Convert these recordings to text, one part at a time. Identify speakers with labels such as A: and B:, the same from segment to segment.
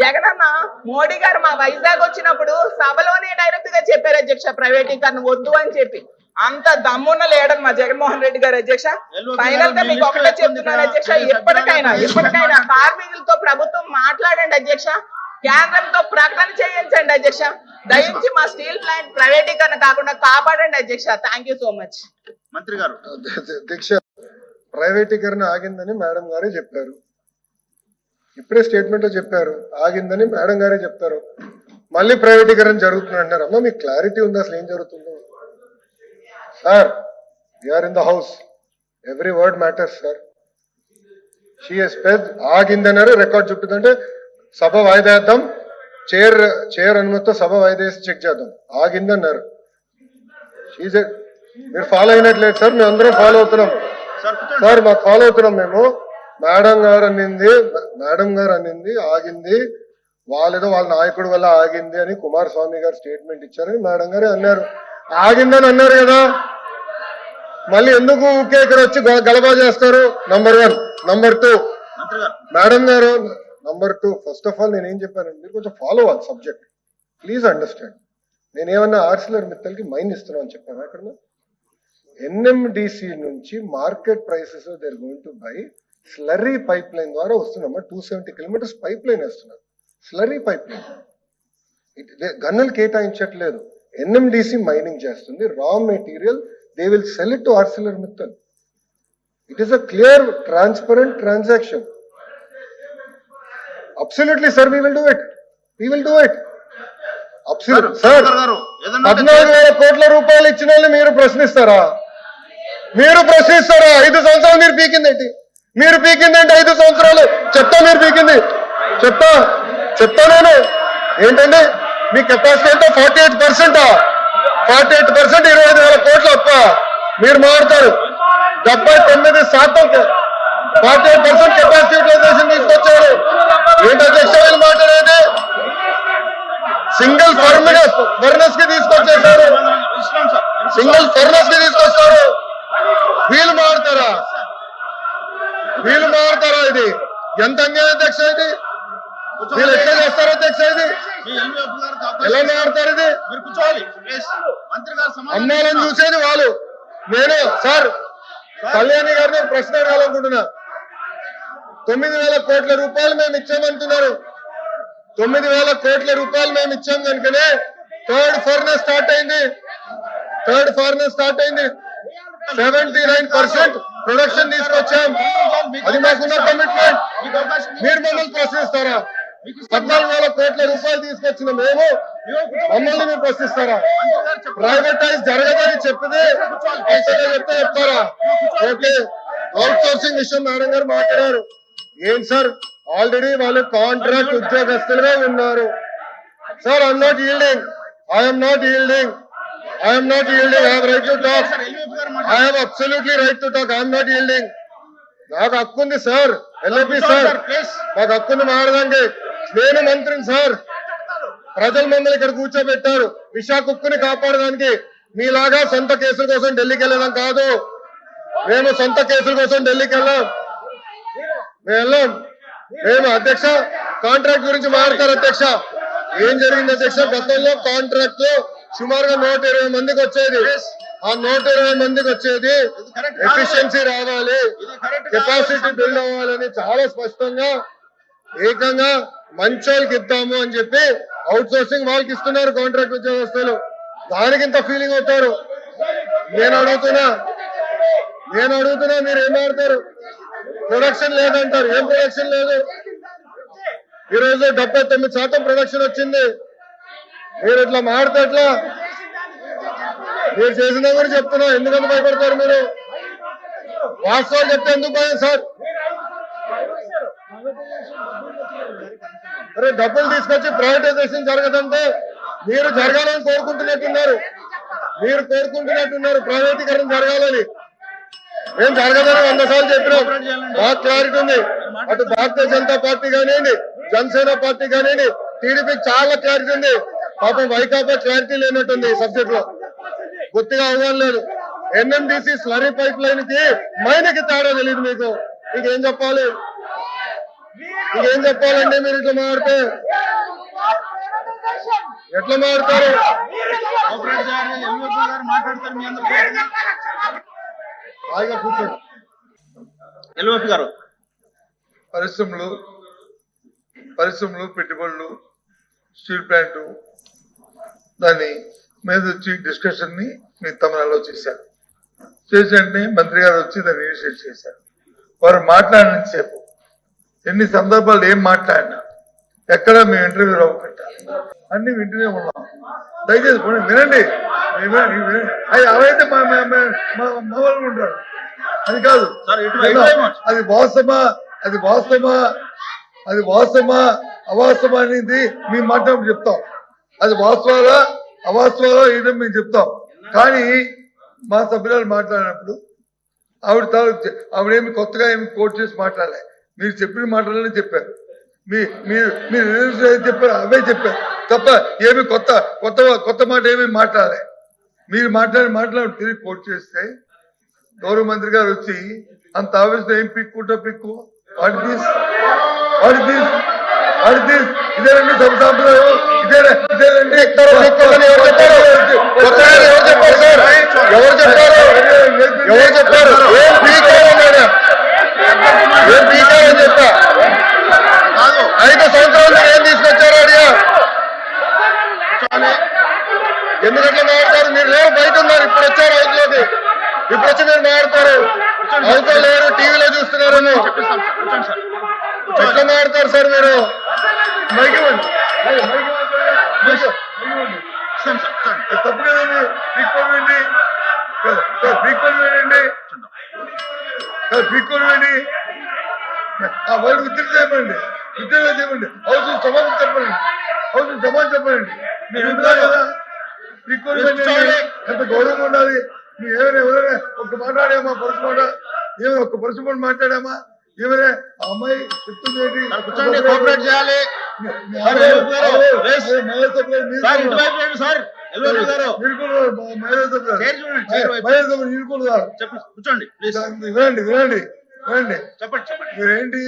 A: జగనన్న మోడీ గారు మా వైజాగ్ వచ్చినప్పుడు సభలోనే డైరెక్ట్గా చెప్పారు అధ్యక్ష ప్రైవేటీకరణ వద్దు అని చెప్పి. అంత దమ్మున్న లేడని మా జగన్మోహన్ రెడ్డి గారు అధ్యక్ష. ఫైనల్గా మీకు ఒకటే చెప్తున్నాను అధ్యక్ష ఎప్పటికైనా ఎప్పటికైనా కార్మికులతో ప్రభుత్వం మాట్లాడండి అధ్యక్ష కేంద్రంతో ప్రకటన చేయించండి అధ్యక్ష. దయించి మా స్టీల్ ప్లాంట్ ప్రైవేటీకరణ కాకుండా కాపాడండి అధ్యక్ష. థ్యాంక్ యూ సో మచ్
B: మంత్రి గారు.
C: దీక్ష ప్రైవేటీకరణ ఆగిందని మేడం గారే చెప్పారు. ఇప్పుడే స్టేట్మెంట్లో చెప్పారు. ఆగిందని మేడం గారే చెప్తారు. మళ్ళీ ప్రైవేటీకరణ జరుగుతుంది అంటారు అమ్మ మీకు క్లారిటీ ఉంది అసలు ఏం జరుగుతుందో? Sir are in the house every word matters sir she's ఆగిందన్నారు రికార్డ్ చెప్తుందంటే సభ వాయిదా వేద్దాం. చైర్ చైర్ అనుమతితో సభ వాయిదా వేసి చెక్ చేద్దాం. ఆగిందన్నారు. మీరు ఫాలో అయినట్లేదు సార్ మేము అందరం ఫాలో అవుతున్నాం.
B: సార్
C: మాకు ఫాలో అవుతున్నాం మేము. మేడం గారు అనింది మేడం గారు అనింది ఆగింది. వాళ్ళేదో వాళ్ళ నాయకుడు వల్ల ఆగింది అని కుమారస్వామి గారు స్టేట్మెంట్ ఇచ్చారని మేడం గారే అన్నారు. ఆగిందని అన్నారు కదా. మళ్ళీ ఎందుకు ఊకే ఇక్కడ వచ్చి గ- గలబా చేస్తారు? నంబర్ వన్ నంబర్ టూ
B: గారు
C: మేడం గారు number two first of all నేనేం చెప్పానండి మీరు కొంచెం ఫాలో అవ్వాలి సబ్జెక్ట్ ప్లీజ్ అండర్స్టాండ్ నేనేమన్నా ఆర్సిలర్ మిత్తల్కి మైండ్ ఇస్తున్నాను అని చెప్పాను అక్కడ ఎన్ఎండిసి నుంచి market prices they're going to buy slurry pipe line ద్వారా వస్తున్నామా two seventy kilometres pipe line వేస్తున్నారు. స్లరీ పైప్ లైన్ గన్నులు కేటాయించట్లేదు. ఎన్ఎండిసి మైనింగ్ చేస్తుంది. Raw material they will sell it to Arcelor Mittal it is a clear transparent transaction. Absolutely sir we will do it we will do it absolute sir పద్నాలుగు వేల కోట్ల రూపాయలు ఇచ్చిన వాళ్ళు మీరు ప్రశ్నిస్తారా? మీరు ప్రశ్నిస్తారా? ఐదు సంవత్సరాలు మీరు పీకిందేంటి? మీరు పీకిందేంటి ఐదు సంవత్సరాలు? చెప్తా మీరు పీకింది. చెప్తా. చెప్తా నేను. ఏంటండి? మీ కెపాసిటీ అంటే forty eight percent forty eight percent ఇరవై ఐదు వేల కోట్లు అప్ప. మీరు మారుతారు. డెబ్బై తొమ్మిది శాతం forty eight percent capacity utilisation తీసుకొచ్చారు. ఏంటి అధ్యక్ష వీళ్ళు మాట్లాడేది సింగిల్ ఫర్మినస్ ఫర్నెస్కి తీసుకొచ్చేసారు సింగిల్ ఫర్నెస్కి తీసుకొస్తారు వీళ్ళు మారుతారా వీళ్ళు మారుతారా ఇది ఎంత అన్యాయం అధ్యక్ష ఇది వీళ్ళు ఎట్లా చేస్తారు అధ్యక్ష ఇది. ఎలా మారుతారు ఇది
B: మీరు ఇస్తున్నారు.
C: చూసేది వాళ్ళు. నేను సార్ కళ్యాణి గారిని ప్రశ్న అడగాలనుకుంటున్నా. తొమ్మిది వేల కోట్ల రూపాయలు మేము ఇచ్చామంటున్నారు. తొమ్మిది వేల కోట్ల రూపాయలు మేము ఇచ్చాం కనుకనే థర్డ్ ఫార్నర్ స్టార్ట్ అయింది. థర్డ్ ఫార్నర్ స్టార్ట్ అయింది. సెవెంటీ నైన్ పర్సెంట్ ప్రొడక్షన్ తీసుకొచ్చాం. అది మాకున్న కమిట్మెంట్ మీరు మమ్మల్ని ప్రశ్నిస్తారా? పద్నాలుగు వేల కోట్ల రూపాయలు తీసుకొచ్చిన మేము మమ్మల్ని మీరు ప్రశ్నిస్తారా? ప్రైవేటైజ్ జరగదని చెప్పింది. చెప్తే చెప్తారా? ఓకే. అవుట్ సోర్సింగ్ విషయం మేడం గారు మాట్లాడారు. ఏం సార్? ఆల్రెడీ వాళ్ళు కాంట్రాక్ట్ ఉద్యోగస్తులుగా ఉన్నారు. Sir I'm not yielding I'm not yielding I'm not yielding I right to talk I have absolutely right to talk I'm not yielding నాకు హక్కు ఉంది సార్. LIP sir. నాకు హక్కు ఉంది నేను మంత్రిని సార్. ప్రజలు మమ్మల్ని ఇక్కడ కూర్చోబెట్టారు. విశాఖ కుక్కుని కాపాడడానికి. మీలాగా సొంత కేసుల కోసం ఢిల్లీకి వెళ్ళడం కాదు. మేము సొంత కేసుల కోసం ఢిల్లీకి వెళ్ళాం. మేము వెళ్ళాం. మేము అధ్యక్ష కాంట్రాక్ట్ గురించి మాట్లాడతారు అధ్యక్ష. ఏం జరిగింది అధ్యక్ష? గతంలో కాంట్రాక్ట్లో సుమారుగా నూట ఇరవై మందికి వచ్చేది. ఆ నూట ఇరవై మందికి వచ్చేది ఎఫిషియన్సీ రావాలి. కెపాసిటీ బిల్డ్ అవ్వాలని చాలా స్పష్టంగా ఏకంగా మంచోళ్ళకి ఇద్దాము అని చెప్పి అవుట్ సోర్సింగ్ వాళ్ళకి ఇస్తున్నారు కాంట్రాక్ట్ ఉద్యోగస్తులు. దానికి ఇంత ఫీలింగ్ అవుతారు. నేను అడుగుతున్నా నేను అడుగుతున్నా మీరు ఏం ఆడతారు ప్రొడక్షన్ లేదంటారు. ఏం ప్రొడక్షన్ లేదు? ఈ రోజు డెబ్బై తొమ్మిది శాతం ప్రొడక్షన్ వచ్చింది. మీరు ఇట్లా మాడితే ఎట్లా? మీరు చేసిన కూడా చెప్తున్నా. ఎందుకంత భయపడతారు మీరు? వాస్తవాలు చెప్తే ఎందుకు భయం సార్? అరే డబ్బులు తీసుకొచ్చి ప్రైవేటైజేషన్ జరగదంటే మీరు జరగాలని కోరుకుంటున్నట్టున్నారు. మీరు కోరుకుంటున్నట్టున్నారు ప్రైవేటీకరణ జరగాలని. ఏం జరగదని వంద సార్లు చెప్పినాం. బాగా క్లారిటీ ఉంది. అటు భారతీయ జనతా పార్టీ కానివ్వండి జనసేన పార్టీ కానివ్వండి టీడీపీ చాలా క్లారిటీ ఉంది. పాపం వైకాపా క్లారిటీ లేనట్టుంది సబ్జెక్ట్లో. గుర్తిగా అవగాహన లేదు ఎన్ఎండిసి స్లరీ పైప్ లైన్కి మైనకి తేడా తెలియదు మీకు. ఇంకేం చెప్పాలి? ఇంకేం చెప్పాలండి మీరు ఇట్లా మాడితే ఎట్లా మాడతారు
B: గారు
C: కూర్చోండి.
D: పరిశ్రమలు పరిశ్రమలు పెట్టుబడులు స్టీల్ ప్లాంట్ దాని మీద వచ్చి డిస్కషన్ని మీ తమిళనాడులో చేశారు. చేసి వెంటనే మంత్రి గారు వచ్చి దాన్ని ఇనిషియేట్ చేశారు. వారు మాట్లాడిన సేపు. ఎన్ని సందర్భాలు ఏం మాట్లాడినా ఎక్కడ మేము ఇంటర్వ్యూ అవ్వకుండా అన్ని వింటూనే ఉన్నాం. దయచేసి పోనీ వినండి. అయ్యి అవైతే మా వాళ్ళు ఉంటారు. అది కాదు. అది వాస్తవమా? అది వాస్తవమా? అది వాస్తవమా? అవాస్తవమా అనేది మేము మాట్లాడి చెప్తాం. అది వాస్తవాలా? అవాస్తవాలు ఏంటో మేము చెప్తాం. కానీ మా సభ్యురాలు మాట్లాడినప్పుడు ఆవిడ తాలూకు ఆవిడేమి కొత్తగా ఏమి కోట్ చేసి మాట్లాడలే. మీరు చెప్పిన మాటలనే చెప్పారు. మీ మీరు మీరు ఏది చెప్పారు అవే చెప్పారు. తప్ప ఏమి కొత్త కొత్త కొత్త మాట ఏమి మాట్లాడలే. మీరు మాట్లాడి మాట్లాడి తిరిగి కోట్ చేస్తే గౌరవ మంత్రి గారు వచ్చి అంత ఆవేశం ఏం పిక్కుంటా పిక్కు? వాటి తీస్ వాటి తీస్ వాటి తీస్ ఇదేనండి సభ సాంప్రదాయం.
C: ఎవరు చెప్పారు? ఎవరు ఏం పీకారు అన్నాడు ఏం పీకారు అని చెప్పా? ఐదు సంవత్సరాలు మీరు ఏం తీసుకొచ్చారు అడిగా
B: కూర్చోవాలి
C: ఎందుకంటే మాట్లాడతారు. మీరు లేరు బయట ఉన్నారు. ఇప్పుడు వచ్చారు హౌస్లోకి ఇప్పుడు వచ్చి మీరు మాట్లాడతారు. హౌస్లో లేరు టీవీలో
B: సార్.
C: ఎట్లా మాట్లాడతారు సార్ మీరు?
D: మైక్ తప్పు కదండి ఉత్తరం ఉత్తరం చెప్పండి. చెప్పండి. మీరు ఎందుకు కదా? పీక్కోవడం ఏంటి? ఎంత గౌరవం ఉండాలి. మీరు ఏమైనా ఎవరైనా ఒక మాట్లాడామా పరుసు మాట? ఏమైనా ఒక పరుసు మాట మాట్లాడామా? ఏమైనా ఆ అమ్మాయి చెప్తుంది
B: కోఆపరేట్ చేయాలి. కూర్చోండి
D: వినండి వినండి వినండి
B: చెప్పండి చెప్పండి.
D: మీరేంటి?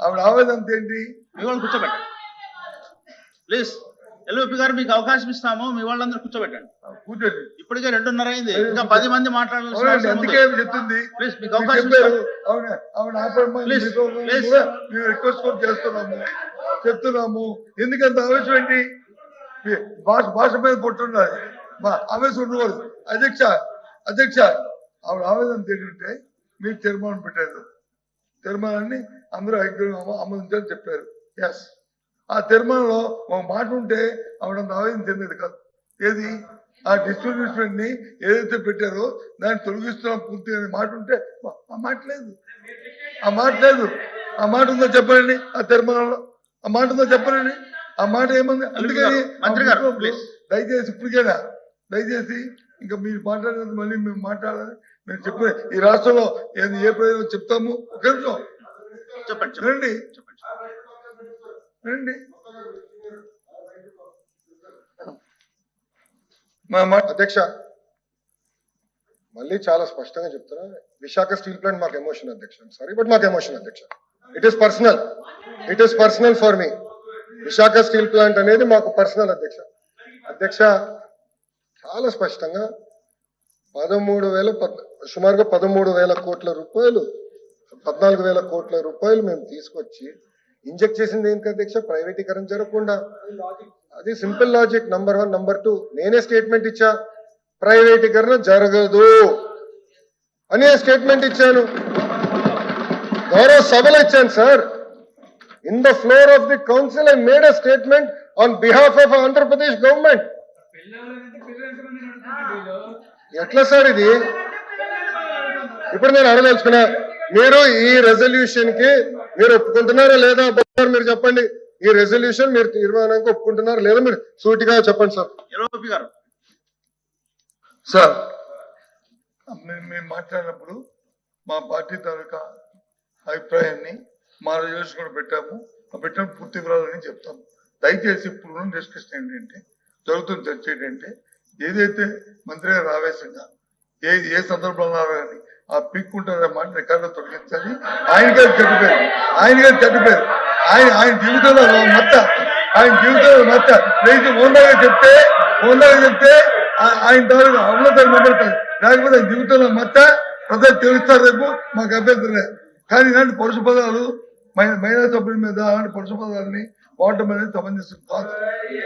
D: ఆవిడ ఆవేదన ఏంటి?
B: మీ వాళ్ళు కూర్చోబెట్టండి. ప్లీజ్ ఎల్వీపీ గారు మీకు అవకాశం ఇస్తాము. మీ వాళ్ళందరూ కూర్చోబెట్టండి.
D: కూర్చోండి.
B: ఇప్పటికే రెండున్నర అయింది. ఇంకా పది మంది మాట్లాడాల్సిన
D: చెప్తుంది.
B: ప్లీజ్ మీకు అవకాశం
D: రిక్వెస్ట్ చేస్తున్నాము. చెప్తున్నాము. ఎందుకంత ఆవేశం ఏంటి? భాష భాష మీద పుట్టుండాలి మా ఆవేశం ఉండకూడదు. అధ్యక్ష అధ్యక్ష ఆవిడ ఆవేదన ఏంటంటే మీరు తీర్మానం పెట్టారు. తీర్మానాన్ని అందరూ ఐక్యం ఆమోదించాలని చెప్పారు. ఎస్ ఆ తీర్మానంలో ఒక మాట ఉంటే ఆవిడంత ఆవేదన చెందేది కాదు. ఏది? ఆ డిస్ట్రిబ్యూషన్ని ఏదైతే పెట్టారో దాన్ని తొలగిస్తున్నాం పూర్తి అనే మాట ఉంటే ఆ మాట లేదు. ఆ మాట లేదు. ఆ మాట ఉందో చెప్పండి ఆ తీర్మానంలో. ఆ మాట ఉందో చెప్పండి ఆ మాట ఏముంది? అందుకని
B: మంత్రి గారు.
D: దయచేసి ఇప్పటికైనా? దయచేసి ఇంకా మీరు మాట్లాడేది మళ్ళీ మేము మాట్లాడాలి. మేము చెప్పిన ఈ రాష్ట్రంలో ఏది ఏ ప్రయోజనం చెప్తాము? ఒక నిమిషం.
B: చెప్పండి చెప్పండి.
D: వినండి. మా మాట
C: అధ్యక్ష మళ్ళీ చాలా స్పష్టంగా చెప్తున్నా. విశాఖ స్టీల్ ప్లాంట్ మాకు ఎమోషన్ అధ్యక్ష. సారీ బట్ మాకు ఎమోషన్ అధ్యక్ష. It is personal it is personal for me Visakha steel plant అనేది మాకు పర్సనల్ అధ్యక్ష. అధ్యక్ష చాలా స్పష్టంగా పదమూడు వేల సుమారుగా పదమూడు వేల కోట్ల రూపాయలు పద్నాలుగు వేల కోట్ల రూపాయలు మేము తీసుకొచ్చి ఇంజెక్ట్ చేసింది ఏంటి అధ్యక్ష? ప్రైవేటీకరణ జరగకుండా. అది simple logic. Number one number two నేనే స్టేట్మెంట్ ఇచ్చా. ప్రైవేటీకరణ జరగదు. అనే స్టేట్మెంట్ ఇచ్చాను. గౌరవ సభలో ఇచ్చాను sir in the floor of the council I made a statement on behalf of Andhra Pradesh government ఎట్లా సార్ ఇది? ఇప్పుడు నేను అడదలుచుకున్నా మీరు ఈ రెజల్యూషన్కి మీరు ఒప్పుకుంటున్నారా లేదా? మీరు చెప్పండి. ఈ రెజల్యూషన్ మీరు తీర్మానానికి ఒప్పుకుంటున్నారా లేదా మీరు సూటిగా చెప్పండి సార్.
D: సార్. మేము మేము మాట్లాడినప్పుడు మా పార్టీ తాలూకా అభిప్రాయాన్ని మా రిజర్వేషన్ కూడా పెట్టాము. ఆ పెట్టిన పూర్తి వివరాలని చెప్తాము దయచేసి ఇప్పుడు డిస్కషన్ ఏంటంటే జరుగుతున్న చర్చ ఏంటంటే ఏదైతే మంత్రి గారు ఆవేశంగా ఏ ఏ సందర్భంలో కానీ ఆ పిక్కుంటారు మాట రికార్డు తొలగించాలి. ఆయనకే ఆయన గారు చెడ్డపేరు ఆయన ఆయన జీవితంలో మచ్చ. ఆయన జీవితంలో మచ్చ. లేచి ఓన్లాగా చెప్తే ఓన్లాగా చెప్తే ఆ- ఆయన ద్వారా అమలతో నిలబడతారు లేకపోతే ఆయన జీవితంలో మచ్చ. ప్రజలు తెలుస్తారు రేపు మాకు అభ్యంతరం లేదు. కానీ ఇలాంటి పరుష పదాలు మహి- మహిళా సభ్యుల మీద అలాంటి పరుష పదాలని వాడటం అనేది సమంజసం కాదు.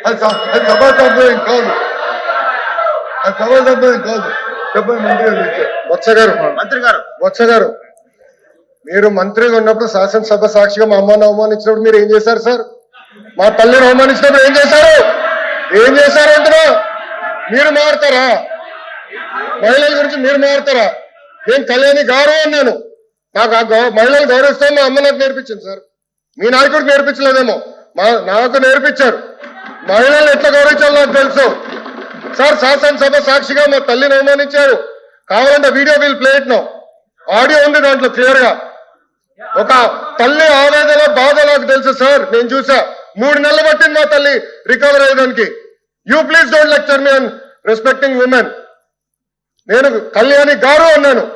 D: అది అది సభా సంప్రదాయం కాదు. అది సభా సంప్రదాయం కాదు. చెప్పండి మంత్రి గారు
C: బొత్స గారు.
B: మంత్రి గారు.
C: బొత్స గారు మీరు మంత్రిగా ఉన్నప్పుడు శాసనసభ సాక్షిగా మా అమ్మని అవమానించినప్పుడు మీరు ఏం చేశారు సార్? మా తల్లిని అవమానించినప్పుడు ఏం చేశారు? ఏం చేశారు అంటున్నా? మీరు మారుతారా? మహిళల గురించి మీరు మారుతారా? నేను కళ్యాణి గౌరవం అన్నాను. నాకు ఆ గౌ- మహిళలు గౌరవిస్తాం మా అమ్మ నాకు నేర్పించింది సార్. మీ నాయకుడికి నేర్పించలేదేమో. మా నాకు నేర్పించారు. మహిళలు ఎట్లా గౌరవించాలో నాకు తెలుసు. సార్ శాసనసభ సాక్షిగా మా తల్లిని అవమానించారు. కావాలంటే వీడియో వీల్ ప్లేట్ను నో ఆడియో ఉంది దాంట్లో క్లియర్గా. ఒక తల్లి ఆవేదన బాధ నాకు తెలుసు సార్. నేను చూసా. మూడు నెలలు పట్టింది మా తల్లి recover అయ్యడానికి you please don't lecture me on respecting women నేను కళ్యాణి గారు అన్నాను.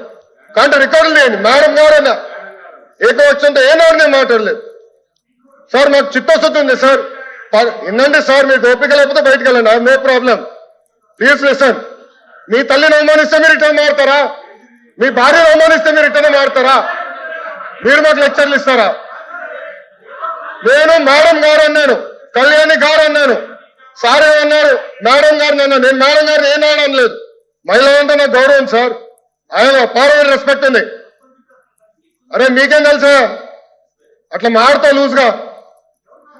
C: కానీ రికార్డు లేని మేడం గారు అన్నా ఏకవచ్చంతో ఏనాడు నేను మాట్లాడలేదు. సార్ మాకు చిత్తశుద్ధి ఉంది సార్. ప- సార్ మీకు ఓపిక లేకపోతే బయటకు వెళ్ళండి. No problem. Please listen. మీ తల్లిని అవమానిస్తే మీరు రిటర్న్ మారుతారా? మీ భార్యను అవమానిస్తే మీరు రిటర్న్ మారుతారా? మీరు మాకు లెక్చర్లు ఇస్తారా? నేను మేడం గారు అన్నాను. కళ్యాణి గారు అన్నాను. సార్ అన్నారు. మేడం గారిని అన్నాను. నేను మేడం గారిని ఏం అనలేదు. మహిళ అంటే నాకు గౌరవం సార్. ఆయన ఫార్వర్డ్ రెస్పెక్ట్ ఉంది. అరే మీకేం తెలుసా? అట్లా మారుతావు లూజ్గా.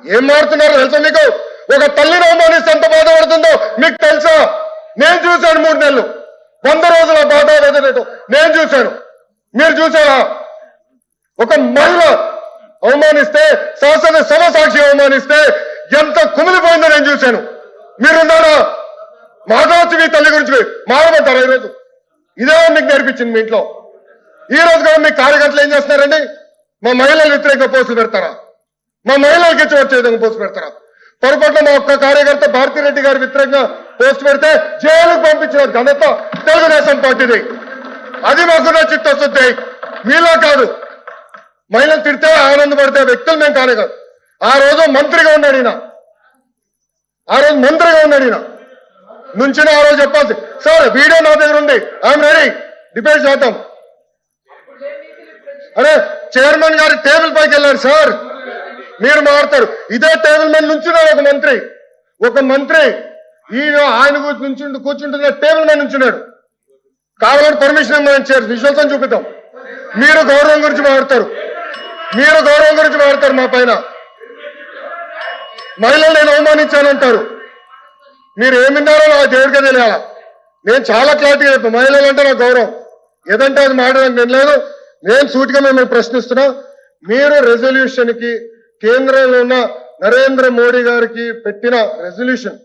C: ఏం మారుతున్నారు తెలుసా మీకు? ఒక తల్లిని అవమానిస్తే ఎంత బాధపడుతుందో మీకు తెలుసా? నేను చూశాను మూడు నెలలు. వంద రోజుల బాధ వేదనతో నేను చూశాను. మీరు చూసారా ఒక మహిళ అవమానిస్తే శాసన సభ సాక్షి అవమానిస్తే ఎంత కుమిలిపోయిందో నేను చూశాను. మీరున్నారా? మాట్లాడచ్చు మీ తల్లి గురించి. మారమంటారా ఈరోజు? ఇదే మీకు నేర్పించింది మీ ఇంట్లో. ఈ రోజు కూడా మీ కార్యకర్తలు ఏం చేస్తున్నారండి? మా మహిళలు వ్యతిరేక పోస్టులు పెడతారా? మా మహిళలకి ఇచ్చి వచ్చే విధంగా పోస్ట్ పెడతారా? పొరపాటున మా ఒక్క కార్యకర్త భారతిరెడ్డి గారి వ్యతిరేకంగా పోస్ట్ పెడితే జైలుకు పంపించిన ఘనత తెలుగుదేశం పార్టీది. అది మాకున్న చిత్తశుద్ధి. మీలో కాదు. మహిళలు తిడితే ఆనందపడితే వ్యక్తులు మేము కానే కాదు. ఆ రోజు మంత్రిగా ఉన్నాడు ఈయన. ఆ రోజు మంత్రిగా ఉన్నాడు ఈయన. నుంచి ఆ రోజు చెప్పాల్సి సార్ వీడియో నా దగ్గర ఉంది. I'm ready. డిబేట్ చేద్దాం. అరే చైర్మన్ గారి టేబుల్ పైకి వెళ్ళారు సార్. మీరు మారుతారు. ఇదే టేబుల్ మీద నుంచున్నాడు ఒక మంత్రి. ఒక మంత్రి ఈయన ఆయన కూర్చు- నుంచుంటూ కూర్చుంటున్న టేబుల్ మీద నుంచున్నాడు. కావాలంటే పర్మిషన్ ఇవ్వమని చైర్ విశ్వాసం చూపిద్దాం. మీరు గౌరవం గురించి మాట్లాడతారు మీరు గౌరవం గురించి మాట్లాడతారు మా పైన. మహిళలు నేను అవమానించానంటారు. మీరు ఏమిన్నారో నా దేవుడికే తెలియాల? నేను చాలా క్లారిటీగా చెప్పాను మహిళలు అంటే నా గౌరవం. ఏదంటే అది మాట్లాడడానికి నేను లేదు. నేను సూటిగా మిమ్మల్ని ప్రశ్నిస్తున్నా. మీరు రెజల్యూషన్కి కేంద్రంలో ఉన్న నరేంద్ర మోడీ గారికి పెట్టిన రెజల్యూషన్.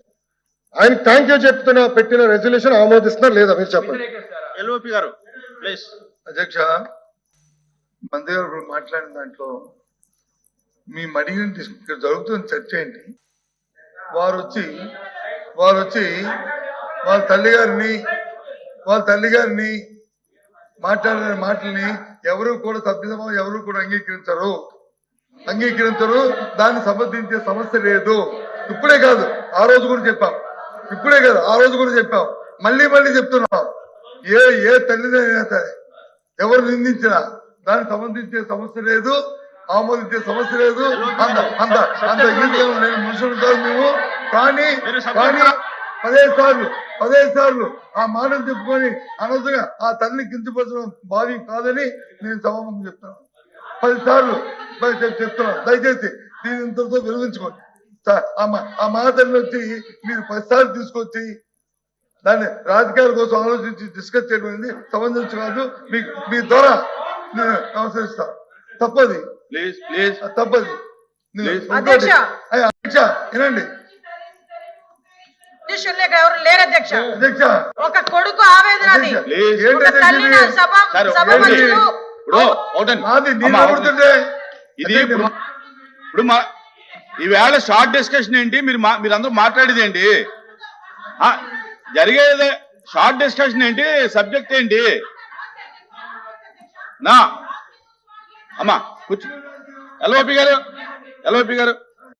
C: ఆయన థ్యాంక్ యూ చెప్తున్నా పెట్టిన రెజల్యూషన్ ఆమోదిస్తున్నారు లేదా మీరు చెప్పండి.
B: ఎల్ఓపి గారు ప్లీజ్.
D: అధ్యక్ష గారు ఇప్పుడు మాట్లాడిన దాంట్లో మీ మడిగిన ఇక్కడ జరుగుతున్న చర్చ ఏంటి? వారు వచ్చి వారు వచ్చి వాళ్ళ తల్లి గారిని వాళ్ళ తల్లి గారిని మాట్లాడిన మాటల్ని ఎవరు కూడా సభ్యసమం ఎవరు కూడా అంగీకరించరు. అంగీకరించరు దాన్ని సమర్థించే సమస్య లేదు. ఇప్పుడే కాదు ఆ రోజు కూడా చెప్పాం. ఇప్పుడే కాదు ఆ రోజు కూడా చెప్పాం. మళ్ళీ మళ్ళీ చెప్తున్నాం. ఏ ఏ తల్లిదైనా సరే ఎవరు నిందించినా దాన్ని సంబంధించే సమస్య లేదు ఆమోదించే సమస్య లేదు. అంత అంత అంత మనుషులు కాదు మేము. కానీ కానీ పదిహేను సార్లు పదిహేను సార్లు ఆ మాటలు చెప్పుకొని అనవసరంగా ఆ తల్లిని కించపరచడం భావ్యం కాదని నేను సభముఖం చెప్తాను పది సార్లు పది చెప్- చెప్తున్నాను. దయచేసి దీని ఇంతటితో విరమించుకోండి సార్, ఆ మాటలను వచ్చి మీరు పది సార్లు తీసుకొచ్చి దాన్ని రాజకీయాల కోసం ఆలోచించి డిస్కస్ చేయడం అనేది సమంజసం కాదు. మీ మీ ద్వారా నేను నమస్కరిస్తా తప్పది.
B: Please please.
D: తప్పది.
E: అధ్యక్ష
D: వినండి.
E: లేక ఎవరు లేరు అధ్యక్ష.
D: అధ్యక్ష.
E: ఒక కొడుకు ఆవేదన
D: ఇది?
B: ఇప్పుడు మా ఈవేళ షార్ట్ డిస్కషన్ ఏంటి? మీరు మీరందరూ మాట్లాడేది ఏంటి? ఆ, జరిగేది షార్ట్ డిస్కషన్ ఏంటి? సబ్జెక్ట్ ఏంటి? నా. అమ్మా కూర్చో. ఎల్ఓపి గారు ఎల్ఓపి గారు.